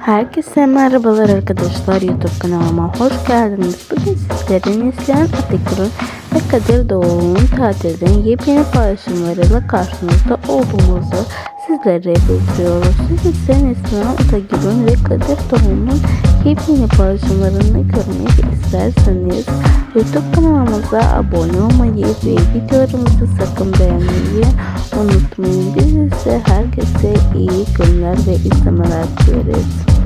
Herkese merhabalar arkadaşlar YouTube kanalıma hoş geldiniz. Bugün sizlerin Neslihan Atekur'un ve Kadir Doğulu'nun tatilden yepyeni paylaşımlarıyla karşınızda olduğumuzu sizlere bildiriyoruz. Siz ise Neslihan Atekur'un ve Kadir Doğulu'nun yepyeni paylaşımlarını görmek isterseniz YouTube kanalımıza abone olmayı ve videolarımızı sakın beğenmeyi unutmayın. herkese iyi günler ve iyi semalar diliyoruz.